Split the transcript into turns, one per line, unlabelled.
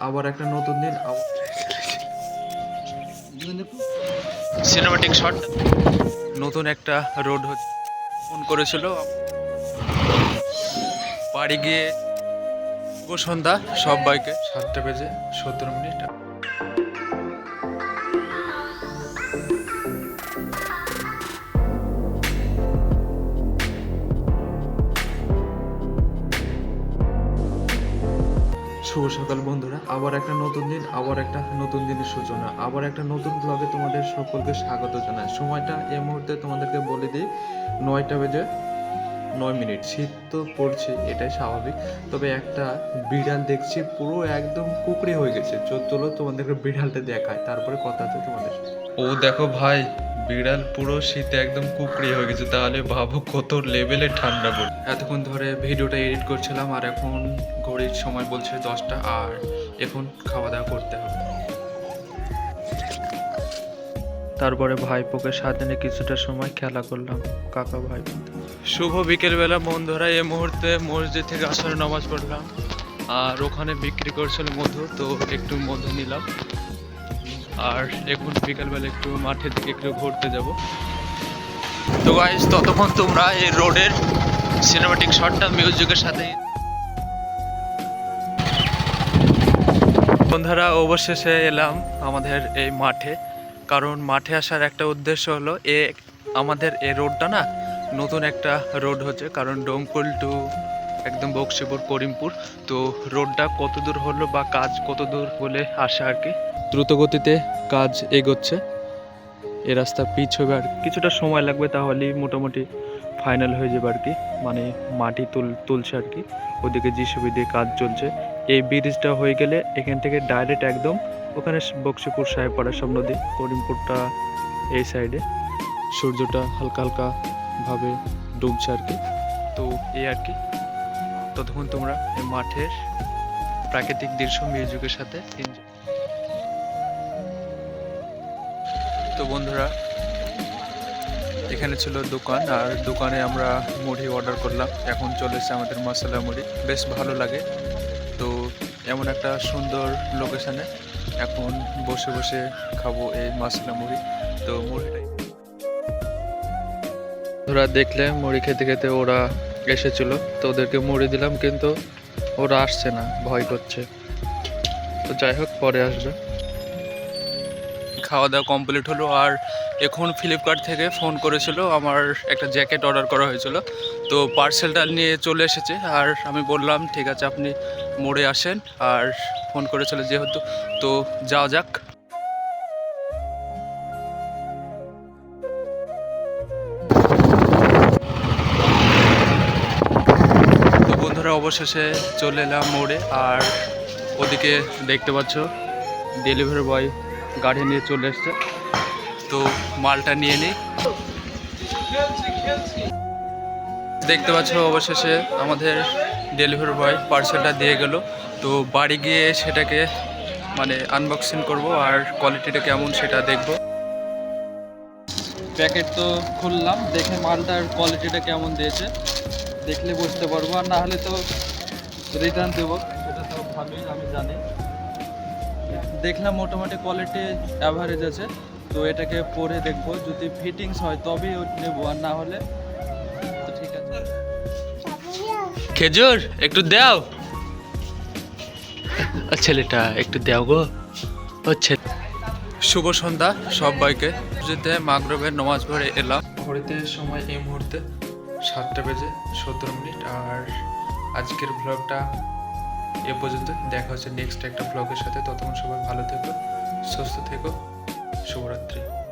আবার একটা নতুন দিন আবার
সিনেমাটিক শট নতুন একটা রোড হচ্ছে। ফোন করেছিল। বাড়ি গিয়ে সন্ধ্যা সব বাইকে
সাতটা বেজে সতেরো মিনিট। শুভ সকাল বন্ধুরা। আবার একটা নতুন দিন, আবার একটা নতুন দিনের সূচনা, আবার একটা নতুন ব্লগে তোমাদের সকলকে স্বাগত জানাই। সময়টা এই মুহূর্তে তোমাদেরকে বলে দিই, নয়টা বেজে নয় মিনিট। শীত তো পড়ছে, এটাই স্বাভাবিক। তবে একটা বিড়াল দেখছি, পুরো একদম কুকড়ে হয়ে গেছে। চলো তোমাদেরকে বিড়ালটা দেখায়, তারপরে কথা আছে তোমাদের। ও দেখো ভাই বিড়াল পুরো শীতে একদম কুকড়ে হয়ে গেছে। তাহলে ভাবো কত লেভেলে ঠান্ডা পড়ে। এতক্ষণ ধরে ভিডিওটা এডিট করছিলাম আর এখন ঘড়ির সময় বলছে দশটা আর এখন খাওয়া দাওয়া করতে হবে। তারপরে ভাইপোকে সাথে কিছুটা সময় খেলা করলাম, কাকা ভাই
শুভ বিকেলবেলা বন্ধুরা, এই মুহূর্তে মসজিদ থেকে আসরে নামাজ পড়লাম। আর ওখানে বিক্রি করছিল মধু, তো একটু মধু নিলাম। আর এখন বিকেলবেলা একটু মাঠের দিকে একটু ঘুরতে যাব। তো গাইস ততক্ষণ তোমরা এই রোডের সিনেমাটিক শটটা মিউজিকের সাথে বন্ধুরা, অবশেষে এলাম আমাদের এই মাঠে। কারণ মাঠে আসার একটা উদ্দেশ্য হলো, এ আমাদের এই রোডটা না নতুন একটা রোড হচ্ছে। কারণ ডোমকুল টু একদম বক্সিপুর, করিমপুর। তো রোডটা কত দূর হলো বা কাজ কত দূর বলে আসে আর কি? দ্রুত গতিতে কাজ এগোচ্ছে। এ রাস্তা পিচ হবে আর কিছুটা সময় লাগবে তাহলেই মোটামুটি ফাইনাল হয়ে যাবে আর কি। মানে মাটি তুল, তুলছে আর কি। ওদিকে জিসিবি দিয়ে কাজ চলছে। এই ব্রিজটা হয়ে গেলে এখান থেকে ডাইরেক্ট একদম ওখানে বক্সিপুর সাহেবপাড়া সব নদী করিমপুরটা এই সাইডে সূর্যটা হালকা হালকাভাবে ডুবছে আর কি। তো এই আর কি। ততক্ষণ তোমরা এই মাঠের প্রাকৃতিক দৃশ্য মিউজিকের সাথে তো বন্ধুরা, এখানে ছিল দোকান, আর দোকানে আমরা মুড়ি অর্ডার করলাম। এখন চলে এসেছে আমাদের মশলা মুড়ি। বেশ ভালো লাগে। তো এমন একটা সুন্দর লোকেশানে এখন বসে বসে খাব এই মশলা মুড়ি। তো মুড়িটাই। ওরা দেখলে মুড়ি খেতে খেতে ওরা এসেছিল, তো ওদেরকে মুড়ি দিলাম, কিন্তু ওরা আসছে না, ভয় করছে। তো যাই হোক, পরে আসবে। খাওয়া দাওয়া কমপ্লিট হলো, আর এখন ফ্লিপকার্ট থেকে ফোন করেছিল, আমার একটা জ্যাকেট অর্ডার করা হয়েছিল। তো পার্সেলটা নিয়ে চলে এসেছে, আর আমি বললাম, ঠিক আছে, আপনি মোড়ে আসেন। আর ফোন করেছিল যেহেতু, তো যাওয়া যাক। অবশেষে চলে এলাম মোড়ে, আর ওদিকে দেখতে পাচ্ছ ডেলিভারি বয় গাড়ি নিয়ে চলে এসছে। তো মালটা নিয়ে নিই। দেখতে পাচ্ছ, অবশেষে আমাদের ডেলিভারি বয় পার্সেলটা দিয়ে গেল। তো বাড়ি গিয়ে সেটাকে মানে আনবক্সিং করব, আর কোয়ালিটিটা কেমন সেটা দেখব। প্যাকেট তো খুললাম, দেখে মালটার কোয়ালিটিটা কেমন দিয়েছে। দেখলে বুঝতে পারব আর না হলে তো রিটার্ন দেবো। সেটা তো ভালোই আমি জানি। দেখলাম মোটামুটি কোয়ালিটি অ্যাভারেজ আছে তো এটাকে পরে দেখব। যদি ফিটিংস হয় তবেই নেব আর না হলে তো ঠিক আছে। খেজুর একটু দাও। ছেলেটা একটু দাও গো। হচ্ছে শুভ সন্ধ্যা সবাইকে। যেতে মাগরবের নমাজ পড়ে এলাম।
ঘড়িতে সময় এই মুহূর্তে। সাতটা বেজে সতেরো মিনিট আর আজকের ব্লগটা এ পর্যন্ত। দেখা হচ্ছে নেক্সট একটা ব্লগের সাথে। ততক্ষণ সবাই ভালো থেকো, সুস্থ থেকো। শুভরাত্রি।